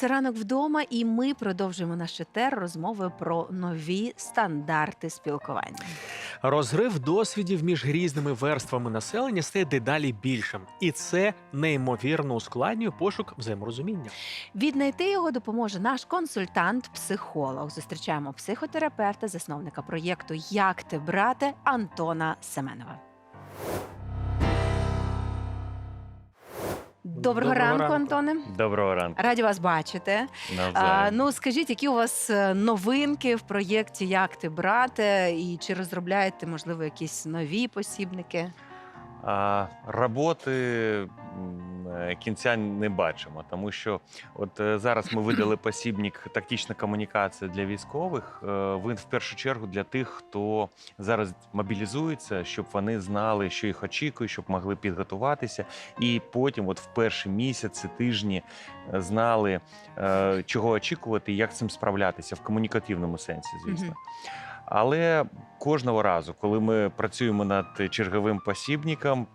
Це ранок вдома, і ми продовжуємо наш етер розмовою про нові стандарти спілкування. Розрив досвідів між різними верствами населення стає дедалі більшим, і це неймовірно ускладнює пошук взаєморозуміння. Віднайти його допоможе наш консультант-психолог. Зустрічаємо психотерапевта, засновника проєкту Як ти брате Антона Семенова. Доброго, Доброго ранку, ранку. Антоне. Доброго ранку. Раді вас бачити. А, ну скажіть, які у вас е, новинки в проєкті Як ти брате? І чи розробляєте, можливо, якісь нові посібники? А, роботи кінця не бачимо, тому що от е, зараз ми видали посібник тактична комунікація для військових. Е, Він в першу чергу для тих, хто зараз мобілізується, щоб вони знали, що їх очікує, щоб могли підготуватися, і потім, от в перші місяці, тижні, е, знали, е, чого очікувати і як з цим справлятися в комунікативному сенсі, звісно. Але кожного разу, коли ми працюємо над черговим посібником,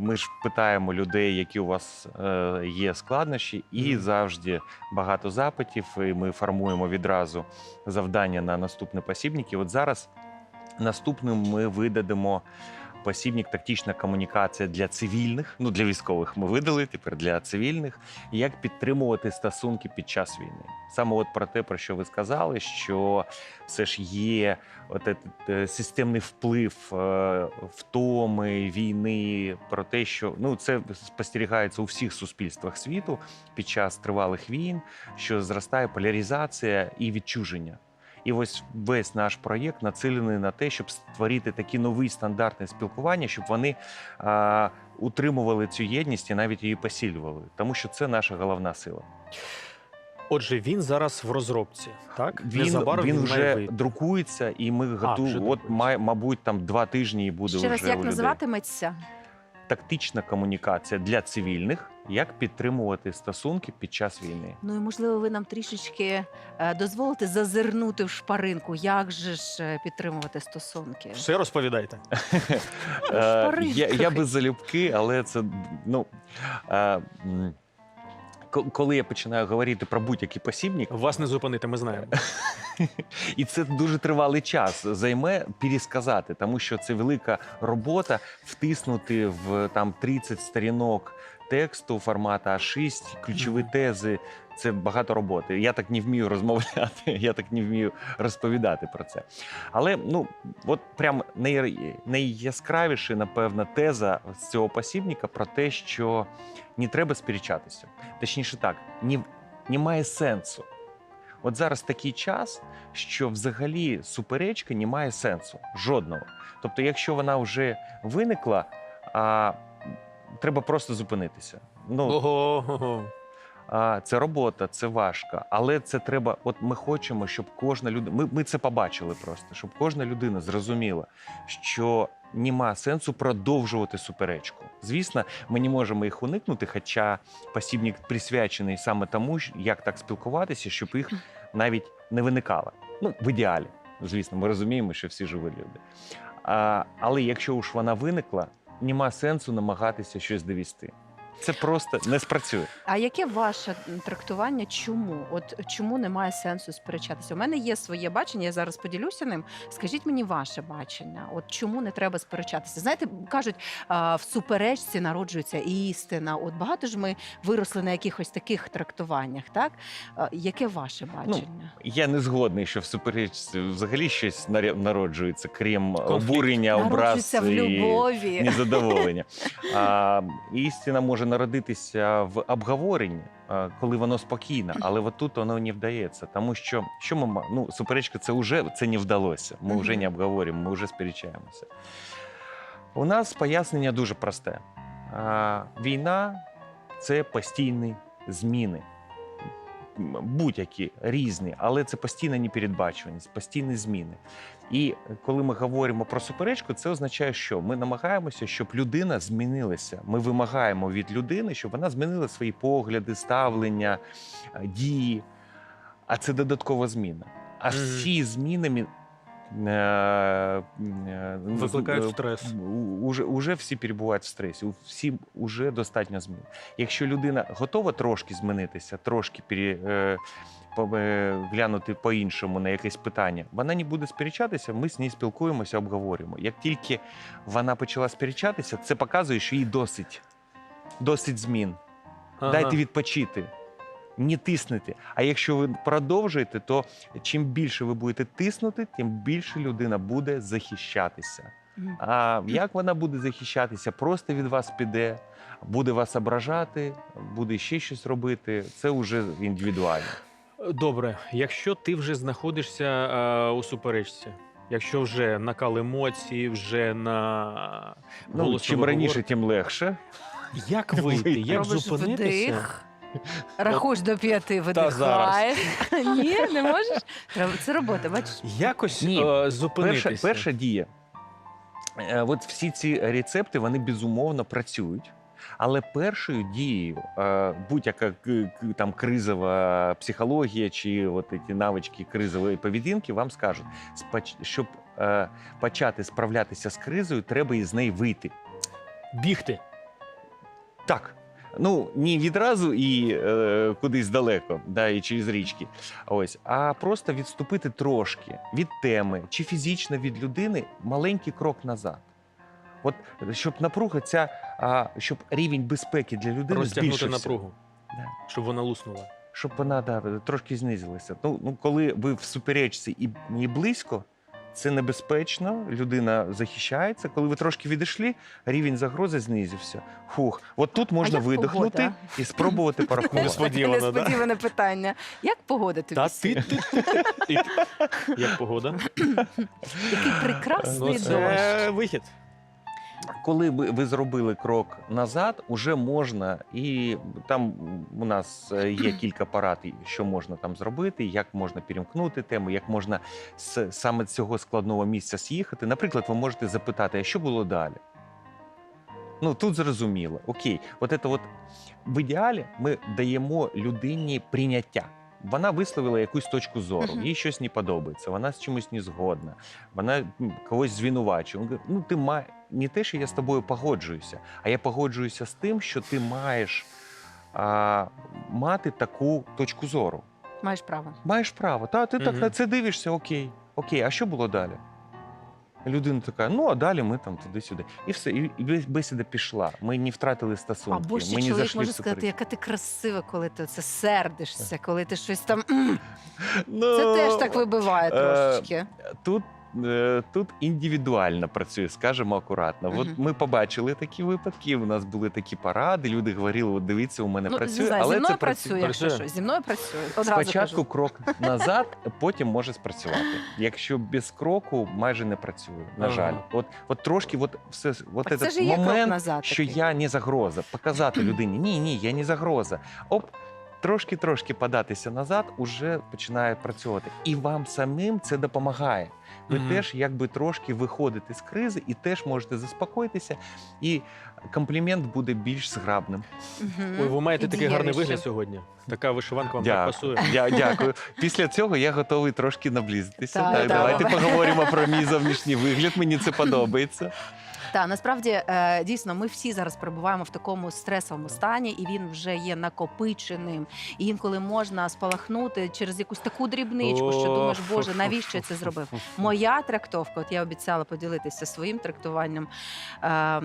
ми ж питаємо людей, які у вас е, є складнощі, і завжди багато запитів. І ми формуємо відразу завдання на наступний посібник. І от зараз наступним ми видадимо. Посібник тактична комунікація для цивільних, ну для військових ми видали тепер для цивільних. Як підтримувати стосунки під час війни? Саме от про те, про що ви сказали, що все ж є от е, системний вплив е, втоми війни, про те, що ну це спостерігається у всіх суспільствах світу під час тривалих війн, що зростає поляризація і відчуження. І ось весь наш проєкт націлений на те, щоб створити такі нові стандарти спілкування, щоб вони а, утримували цю єдність і навіть її посилювали, тому що це наша головна сила. Отже, він зараз в розробці, так Він, Незабаром він має вже вийти. друкується, і ми вже готові. От має, мабуть, там два тижні і буде Ще раз як у людей. називатиметься? тактична комунікація для цивільних, як підтримувати стосунки під час війни. Ну і можливо, ви нам трішечки е, дозволите зазирнути в шпаринку, як же ж е, підтримувати стосунки? Все розповідайте. Е, я, би залюбки, але це ну. Коли я починаю говорити про будь-який посібник, Вас не зупинити, ми знаємо. і це дуже тривалий час займе пересказати, тому що це велика робота втиснути в там 30 сторінок тексту формату А6, ключові тези. Це багато роботи. Я так не вмію розмовляти, я так не вмію розповідати про це. Але ну от прям най, найяскравіша, напевно, теза з цього посібника про те, що не треба сперечатися. Точніше так, ні, немає сенсу. От зараз такий час, що взагалі суперечка не має сенсу жодного. Тобто, якщо вона вже виникла, а, треба просто зупинитися. Ну, Ого. Це робота, це важко, але це треба. От ми хочемо, щоб кожна людина. Ми, ми це побачили просто, щоб кожна людина зрозуміла, що нема сенсу продовжувати суперечку. Звісно, ми не можемо їх уникнути, хоча посібник присвячений саме тому, як так спілкуватися, щоб їх навіть не виникало. Ну, в ідеалі, звісно, ми розуміємо, що всі живі люди. А, але якщо уж вона виникла, нема сенсу намагатися щось довести. Це просто не спрацює. А яке ваше трактування? Чому? От чому немає сенсу сперечатися? У мене є своє бачення, я зараз поділюся ним. Скажіть мені ваше бачення. От чому не треба сперечатися? Знаєте, кажуть, в суперечці народжується істина. От багато ж ми виросли на якихось таких трактуваннях, так? Яке ваше бачення? Я не згодний, що в суперечці взагалі щось народжується, крім Конфлікт. обурення, образ Народжується в і любові. незадоволення. А, істина може народитися в обговоренні, коли воно спокійне, але от тут воно не вдається. Тому що що ми ну, суперечка це вже це не вдалося. Ми вже не обговорюємо, ми вже сперечаємося. У нас пояснення дуже просте: війна це постійні зміни. Будь-які різні, але це постійна непередбачуваність, постійні зміни. І коли ми говоримо про суперечку, це означає, що ми намагаємося, щоб людина змінилася. Ми вимагаємо від людини, щоб вона змінила свої погляди, ставлення, е, дії. А це додаткова зміна. А всі зміни мі- Викликають е, стрес. Уже, уже всі перебувають в стресі, всім уже достатньо змін. Якщо людина готова трошки змінитися, трошки пере, е, е, глянути по-іншому на якесь питання, вона не буде сперечатися, ми з нею спілкуємося, обговорюємо. Як тільки вона почала сперечатися, це показує, що їй досить, досить змін. Ага. Дайте відпочити. Не тиснете. А якщо ви продовжуєте, то чим більше ви будете тиснути, тим більше людина буде захищатися. А як вона буде захищатися? Просто від вас піде, буде вас ображати, буде ще щось робити. Це вже індивідуально. Добре, якщо ти вже знаходишся е, у суперечці, якщо вже накал емоцій, вже на Ну, чим раніше, тим легше. як вийти, як зупинитися? Рахуєш до п'яти, видихаєш. Ні, не можеш? Треба- Це робота, бачиш? Якось Ні, е, зупинитися. Перша, перша дія. Е, От всі ці рецепти вони безумовно працюють. Але першою дією е, будь-яка к- к- там кризова психологія чи от ці навички кризової поведінки вам скажуть, споч- щоб е, почати справлятися з кризою, треба із неї вийти. Бігти. Так. Ну, не відразу і е, кудись далеко, да, і через річки. Ось, а просто відступити трошки від теми чи фізично від людини маленький крок назад. От щоб напруга ця, а, щоб рівень безпеки для людини Розтягнути збільшився. напругу, Да. щоб вона луснула. Щоб вона да, трошки знизилася. Ну, ну, коли ви в суперечці і не близько, це небезпечно, людина захищається. Коли ви трошки відійшли, рівень загрози знизився. Фух, от тут можна як видихнути погода? і спробувати порахувати. Несподівано, да? Несподіване питання. Як погода тобі? Та ти, ти, ти, ти. Як погода? Який прекрасний Ну, дощ. це вихід. Коли ви, ви зробили крок назад, уже можна, і там у нас е, є кілька порад, і що можна там зробити, як можна перемкнути тему, як можна з саме цього складного місця з'їхати. Наприклад, ви можете запитати, а що було далі? Ну тут зрозуміло. Окей, от це от в ідеалі ми даємо людині прийняття. Вона висловила якусь точку зору, Мгм. їй щось не подобається, вона з чимось не згодна, вона когось звинувачує. Ну ти має не те, що я з тобою погоджуюся, а я погоджуюся з тим, що ти маєш а, мати таку точку зору. Маєш право. Маєш право. Та ти так Мгм. на це дивишся, окей. Окей, а що було далі? Людина така, ну а далі ми там туди-сюди. І все, і і бес- бесіда пішла. Ми не втратили А стосунки. бо ще ми не чоловік зайшли може в сказати, суперечку. яка ти красива, коли ти це сердишся, коли ти щось там. «М». Ну, Це теж так вибиває е, трошечки. Тут, тут індивідуально працює, скажімо акуратно. От ми побачили такі випадки. У нас були такі поради. Люди говорили: от дивіться, у мене Ну, працює, не знаю, але зі мною це працює, якщо що. Зі мною працює. Одразу Спочатку кажу. крок назад, потім може спрацювати. Якщо без кроку майже не працює. На Ага. жаль, от, от трошки, от все от этот момент, назад. що такий. я не загроза, показати людині, ні, ні, я не загроза. Оп. Трошки-трошки податися назад уже починає працювати. І вам самим це допомагає. Ви Мгм. теж якби трошки виходите з кризи і теж можете заспокоїтися, і комплімент буде більш зграбним. Мгм. Ой, ви маєте такий гарний вигляд сьогодні. Така вишиванка вам так пасує. Дя- дякую. Після цього я готовий трошки наблизитися. Так, Так, так. давайте поговоримо про мій зовнішній вигляд. Мені це подобається. Та насправді е, дійсно ми всі зараз перебуваємо в такому стресовому стані, і він вже є накопиченим. І інколи можна спалахнути через якусь таку дрібничку, що думаєш, боже, навіщо я це зробив? Моя трактовка, от я обіцяла поділитися своїм трактуванням е,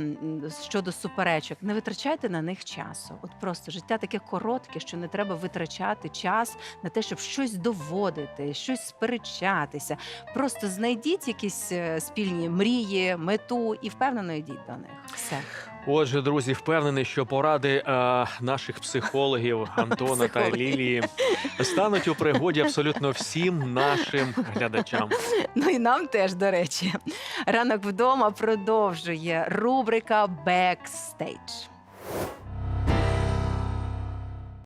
щодо суперечок. Не витрачайте на них часу. От просто життя таке коротке, що не треба витрачати час на те, щоб щось доводити, щось сперечатися. Просто знайдіть якісь е, спільні мрії, мету і впевнено йдіть до них. Все. Отже, друзі, впевнений, що поради е, наших психологів Антона та. Лілії стануть у пригоді абсолютно всім нашим глядачам. Ну і нам теж, до речі. Ранок вдома продовжує рубрика Бекстейдж.